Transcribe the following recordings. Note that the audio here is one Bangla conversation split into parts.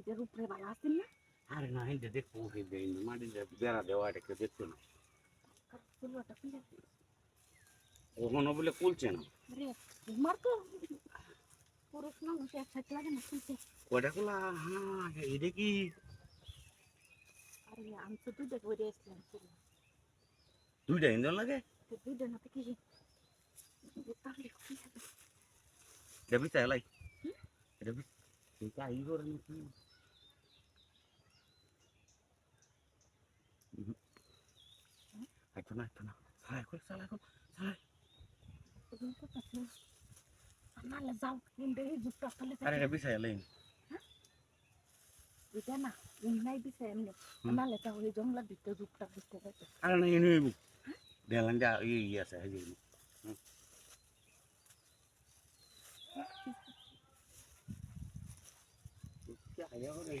এদের উপরে বালা আছে না? আরে না হিন্দে দেখব হিন্দে হিন্দে মাটি বেড়া দেওয়া এটা কেউ দেখতো না। কখনো বলে কুলছে না। রে তোমার তো পুরুষ মানুষ এক সাথে লাগে না খুলতে। ওটা কুলা হ্যাঁ এটা কি আরে আমি তো দুধে করে এসেছিলাম দুইটা ইন্ধন লাগে? দুধে না তো কি? এটা বিচার লাই। এটা করে নাকি? না একটু না। সালা এখন সালা এখন সালা নালে যাও ইন্দে হ্যাঁ? না নাই বিছাই এমনি। নালে তা ওই জঙ্গলা দিতে জুতটা দিতে যাচ্ছে আরে না হ্যাঁ? ই আছে এই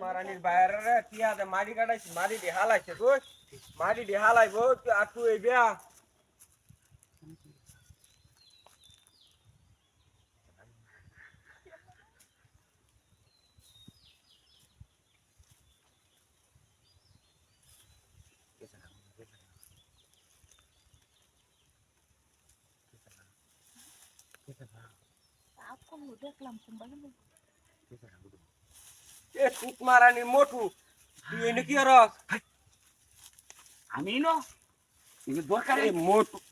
Maranil bayar tiada mari kada mari dihalai cekus mari dihalai bos aku ibya Aku mau deh. એ છૂટ મારાની મોટું. તું એને કયો રસ આમીનો? એ મોટું.